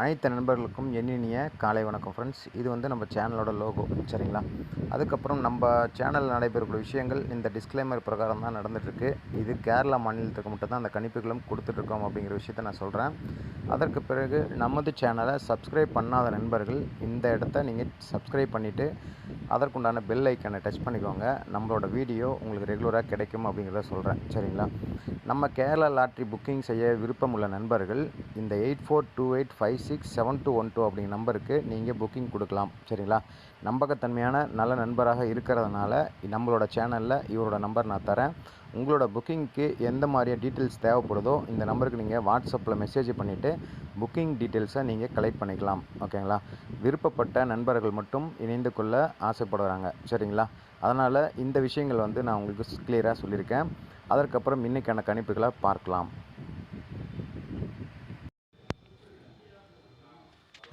அனைத்து நண்பர்களுக்கும் எண்ணினிய காலை வணக்கம் ஃப்ரெண்ட்ஸ் இது வந்து நம்ம சேனலோட லோகோ சரிங்களா? அதுக்கப்புறம் நம்ம சேனலில் நடைபெறக்கூடிய விஷயங்கள் இந்த டிஸ்க்ளைமர் பிரகாரம் தான் நடந்துகிட்ருக்கு இது கேரளா மாநிலத்துக்கு மட்டும் தான் அந்த கணிப்புகளும் கொடுத்துட்ருக்கோம் அப்படிங்கிற விஷயத்த நான் சொல்கிறேன் அதற்கு பிறகு நமது சேனலை சப்ஸ்கிரைப் பண்ணாத நண்பர்கள் இந்த இடத்த நீங்கள் சப்ஸ்கிரைப் பண்ணிவிட்டு அதற்குண்டான பெல் ஐக்கனை டச் பண்ணிக்கோங்க. நம்மளோட வீடியோ உங்களுக்கு ரெகுலராக கிடைக்கும் அப்படிங்கிறத சொல்கிறேன் சரிங்களா? நம்ம கேரளா லாட்ரி புக்கிங் செய்ய விருப்பம் உள்ள நண்பர்கள் இந்த eight four two eight five six seven two one two அப்படிங்கிற நம்பருக்கு நீங்கள் புக்கிங் கொடுக்கலாம். சரிங்களா? நம்பகத்தன்மையான நல்ல நண்பராக இருக்கிறதுனால நம்மளோட சேனலில் இவரோட நம்பர் நான் தரேன். உங்களோட புக்கிங்க்கு எந்த மாதிரியான டீட்டெயில்ஸ் தேவைப்படுதோ இந்த நம்பருக்கு நீங்கள் வாட்ஸ்அப்பில் மெசேஜ் பண்ணிவிட்டு புக்கிங் டீட்டெயில்ஸை நீங்கள் கலெக்ட் பண்ணிக்கலாம். ஓகேங்களா? விருப்பப்பட்ட நண்பர்கள் மட்டும் இணைந்து கொள்ள ஆசைப்படுறாங்க. சரிங்களா? அதனால் இந்த விஷயங்கள் வந்து நான் உங்களுக்கு கிளியராக சொல்லியிருக்கேன். அதற்கப்புறம் இன்றைக்கான கணிப்புகளை பார்க்கலாம்.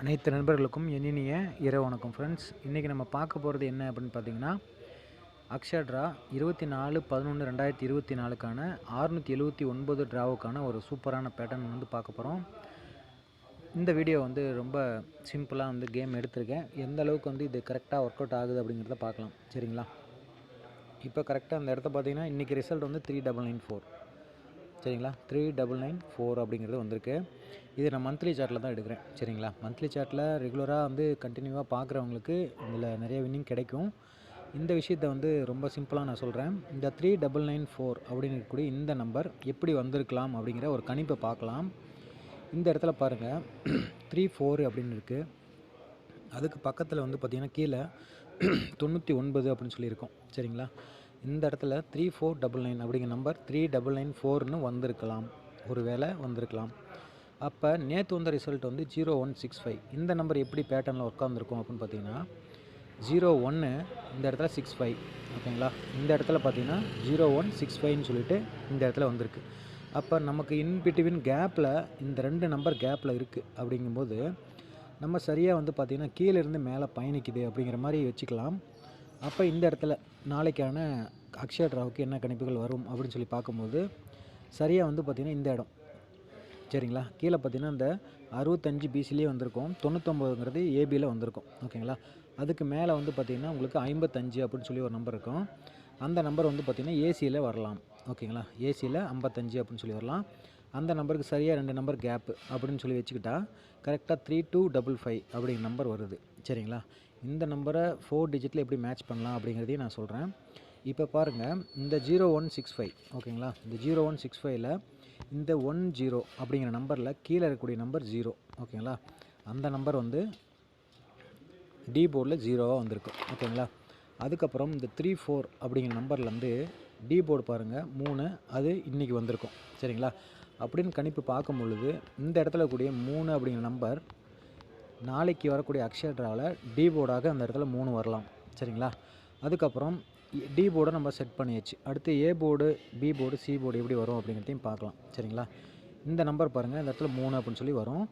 அனைத்து நண்பர்களுக்கும் இனிய இரவு வணக்கம் ஃப்ரெண்ட்ஸ் இன்றைக்கி நம்ம பார்க்க போகிறது என்ன அப்படின்னு பார்த்தீங்கன்னா அக்ஷட்ரா இருபத்தி நாலு பதினொன்று ரெண்டாயிரத்தி இருபத்தி நாலுக்கான ஆறுநூற்றி எழுபத்தி ஒன்பது ட்ராவுக்கான ஒரு சூப்பரான பேட்டர்ன் வந்து பார்க்க போகிறோம் இந்த வீடியோ வந்து ரொம்ப சிம்பிளாக வந்து கேம் எடுத்திருக்கேன். எந்த அளவுக்கு வந்து இது கரெக்டாக ஒர்க் அவுட் ஆகுது அப்படிங்கிறத பார்க்கலாம். சரிங்களா? இப்போ கரெக்டாக அந்த இடத்த பார்த்தீங்கன்னா இன்றைக்கி ரிசல்ட் வந்து த்ரீ டபுள் நைன் ஃபோர் சரிங்களா? த்ரீ டபுள் நைன் ஃபோர் அப்படிங்கிறது வந்திருக்கு. இது நான் மந்த்லி சார்ட்டில் தான் எடுக்கிறேன். சரிங்களா? மந்த்லி சார்ட்டில் ரெகுலராக வந்து கண்டினியூவாக பார்க்குறவங்களுக்கு இதில் நிறைய வின்னிங் கிடைக்கும். இந்த விஷயத்தை வந்து ரொம்ப சிம்பிளாக நான் சொல்கிறேன் இந்த த்ரீ டபுள் நைன் ஃபோர் அப்படின்னு இருக்கக்கூடிய இந்த நம்பர் எப்படி வந்திருக்கலாம் அப்படிங்கிற ஒரு கணிப்பை பார்க்கலாம். இந்த இடத்துல பாருங்கள் த்ரீ ஃபோர் அப்படின்னு இருக்குது அதுக்கு பக்கத்தில் வந்து பார்த்திங்கன்னா கீழே தொண்ணூற்றி ஒன்பது அப்படின்னு சொல்லியிருக்கோம். சரிங்களா? இந்த இடத்துல த்ரீ ஃபோர் டபுள் நைன் அப்படிங்கிற நம்பர் த்ரீ டபுள் நைன் ஃபோர்னு வந்திருக்கலாம். ஒரு வேளை வந்திருக்கலாம். அப்போ நேற்று வந்த ரிசல்ட் வந்து ஜீரோ ஒன் சிக்ஸ் ஃபைவ் இந்த நம்பர் எப்படி பேட்டர்னில் உட்காந்துருக்கும் அப்படின்னு பார்த்தீங்கன்னா ஜீரோ ஒன்று இந்த இடத்துல சிக்ஸ் ஃபைவ் ஓகேங்களா இந்த இடத்துல பார்த்தீங்கன்னா ஜீரோ ஒன் சிக்ஸ் ஃபைவ்னு சொல்லிட்டு இந்த இடத்துல வந்திருக்கு. அப்போ நமக்கு இன் கேப்பில் இந்த ரெண்டு நம்பர் கேப்பில் இருக்குது அப்படிங்கும்போது நம்ம சரியாக வந்து பார்த்திங்கன்னா கீழே இருந்து மேலே பயணிக்குது அப்படிங்கிற மாதிரி வச்சுக்கலாம். அப்போ இந்த இடத்துல நாளைக்கான அக்ஷய ராவுக்கு என்ன கணிப்புகள் வரும் அப்படின்னு சொல்லி பார்க்கும்போது சரியாக வந்து பார்த்திங்கன்னா இந்த இடம். சரிங்களா? கீழே பார்த்தீங்கன்னா இந்த அறுபத்தஞ்சு பிசிலேயே வந்திருக்கும். தொண்ணூத்தொம்பதுங்கிறது ஏபியில் வந்திருக்கும். ஓகேங்களா? அதுக்கு மேலே வந்து பார்த்திங்கன்னா உங்களுக்கு ஐம்பத்தஞ்சு அப்படின்னு சொல்லி ஒரு நம்பர் இருக்கும். அந்த நம்பர் வந்து பார்த்திங்கன்னா ஏசியில் வரலாம். ஓகேங்களா? ஏசியில் ஐம்பத்தஞ்சு அப்படின்னு சொல்லி வரலாம். அந்த நம்பருக்கு சரியாக ரெண்டு நம்பர் கேப்பு அப்படின்னு சொல்லி வச்சுக்கிட்டா கரெக்டாக த்ரீ டூ டபுள் ஃபைவ் அப்படிங்கிற நம்பர் வருது. சரிங்களா? இந்த நம்பரை ஃபோர் டிஜிட்டில் எப்படி மேட்ச் பண்ணலாம் அப்படிங்கிறதையும் நான் சொல்கிறேன் இப்போ பாருங்கள் இந்த ஜீரோ ஒன் சிக்ஸ் ஃபைவ் ஓகேங்களா? இந்த ஜீரோ ஒன் சிக்ஸ் ஃபைவ்ல இந்த ஒன் ஜீரோ அப்படிங்கிற நம்பரில் கீழே இருக்கக்கூடிய நம்பர் ஜீரோ ஓகேங்களா? அந்த நம்பர் வந்து டி போர்டில் ஜீரோவாக வந்திருக்கு ஓகேங்களா? அதுக்கப்புறம் இந்த த்ரீ ஃபோர் அப்படிங்கிற நம்பர்லேருந்து டி போர்டு பாருங்கள் மூணு அது இன்றைக்கி வந்திருக்கும் சரிங்களா? அப்படின்னு கணிப்பு பார்க்கும் பொழுது இந்த இடத்துல கூடிய மூணு அப்படிங்கிற நம்பர் நாளைக்கு வரக்கூடிய அக்ஷய ட்ராவில் டி போர்டாக அந்த இடத்துல மூணு வரலாம். சரிங்களா? அதுக்கப்புறம் டி போர்டை நம்ம செட் பண்ணியாச்சு. அடுத்து A board B board C board எப்படி வரும் அப்படிங்கிறதையும் பார்க்கலாம். சரிங்களா? இந்த நம்பர் பாருங்கள் இந்த இடத்துல மூணு அப்படின்னு சொல்லி வரும்.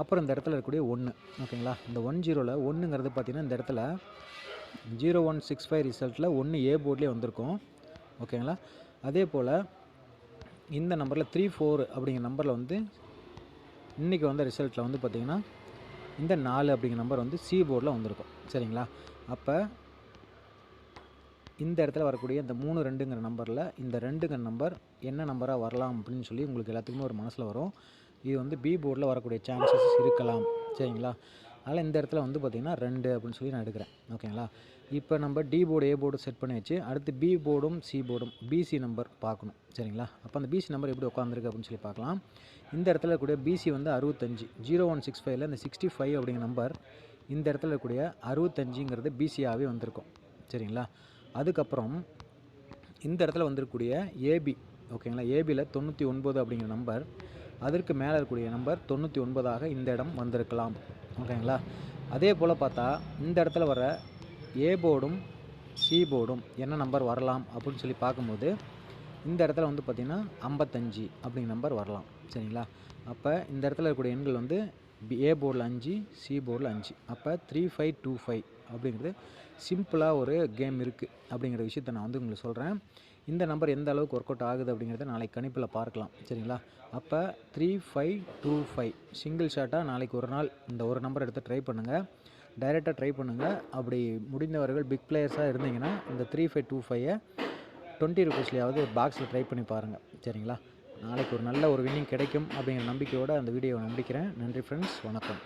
அப்புறம் இந்த இடத்துல இருக்கக்கூடிய ஒன்று ஓகேங்களா? இந்த ஒன் ஜீரோவில் ஒன்றுங்கிறது பார்த்திங்கன்னா இந்த இடத்துல ஜீரோ ஒன் சிக்ஸ் ஃபைவ் ரிசல்ட்டில் ஒன்று ஏ போர்ட்லேயே வந்திருக்கும். ஓகேங்களா? அதே போல் இந்த நம்பரில் த்ரீ ஃபோர் அப்படிங்கிற நம்பரில் வந்து இன்றைக்கி வந்த ரிசல்ட்டில் வந்து பார்த்திங்கன்னா இந்த நாலு அப்படிங்கிற நம்பர் வந்து சி போர்டில் வந்திருக்கும். சரிங்களா? அப்போ இந்த இடத்துல வரக்கூடிய இந்த மூணு ரெண்டுங்கிற நம்பரில் இந்த ரெண்டுங்கிற நம்பர் என்ன நம்பராக வரலாம் அப்படின்னு சொல்லி உங்களுக்கு எல்லாத்துக்குமே ஒரு மனசில் வரும். இது வந்து பி போர்டில் வரக்கூடிய சான்சஸ் இருக்கலாம். சரிங்களா? அதனால் இந்த இடத்துல வந்து பார்த்திங்கன்னா ரெண்டு அப்படின்னு சொல்லி நான் எடுக்கிறேன். ஓகேங்களா? இப்போ நம்ம D board A board set பண்ணி வச்சு அடுத்து பி போர்டும் சி போர்டும் பிசி நம்பர் பார்க்கணும். சரிங்களா? அப்போ அந்த பிசி நம்பர் எப்படி உட்காந்துருக்கு அப்படின்னு சொல்லி பார்க்கலாம். இந்த இடத்துல இருக்கக்கூடிய பிசி வந்து அறுபத்தஞ்சு. ஜீரோ ஒன் சிக்ஸ் ஃபைவ்ல இந்த சிக்ஸ்டி ஃபைவ் அப்படிங்கிற நம்பர் இந்த இடத்துல இருக்கக்கூடிய அறுபத்தஞ்சுங்கிறது பிசியாகவே வந்திருக்கும். சரிங்களா? அதுக்கப்புறம் இந்த இடத்துல வந்திருக்கக்கூடிய ஏபி ஓகேங்களா? ஏபியில் தொண்ணூற்றி ஒன்பது அப்படிங்கிற நம்பர் அதற்கு மேலே இருக்கக்கூடிய நம்பர் தொண்ணூற்றி ஒன்பதாக இந்த இடம் வந்திருக்கலாம். ஓகேங்களா? அதே போல் பார்த்தா இந்த இடத்துல வர ஏ போர்டும் சி போர்டும் என்ன நம்பர் வரலாம் அப்படின்னு சொல்லி பார்க்கும்போது இந்த இடத்துல வந்து பார்த்திங்கன்னா ஐம்பத்தஞ்சு அப்படிங்கிற நம்பர் வரலாம். சரிங்களா? அப்போ இந்த இடத்துல இருக்கக்கூடிய எண்கள் வந்து ஏ போர்டில் அஞ்சு சி போர்டில் அஞ்சு. அப்போ த்ரீ ஃபைவ் டூ ஃபைவ் அப்படிங்கிறது சிம்பிளாக ஒரு கேம் இருக்குது அப்படிங்கிற விஷயத்த நான் வந்து உங்களுக்கு சொல்கிறேன் இந்த நம்பர் எந்த அளவுக்கு ஒர்க் அவுட் ஆகுது அப்படிங்கிறத நாளைக்கு கணிப்பில் பார்க்கலாம். சரிங்களா? அப்போ three five two five single ஷாட்டாக நாளைக்கு ஒரு நாள் இந்த ஒரு நம்பர் எடுத்து ட்ரை பண்ணுங்கள் டைரெக்டாக ட்ரை பண்ணுங்கள் அப்படி முடிந்தவர்கள் பிக் பிளேயர்ஸாக இருந்தீங்கன்னா இந்த த்ரீ ஃபைவ் டூ ஃபைவை டுவெண்ட்டி ருபீஸ்லையாவது பாக்ஸில் ட்ரை பண்ணி பாருங்கள் சரிங்களா? நாளைக்கு ஒரு நல்ல ஒரு வின்னிங் கிடைக்கும் அப்படிங்கிற நம்பிக்கையோடு அந்த வீடியோவை முடிக்கிறேன். நன்றி ஃப்ரெண்ட்ஸ் வணக்கம்.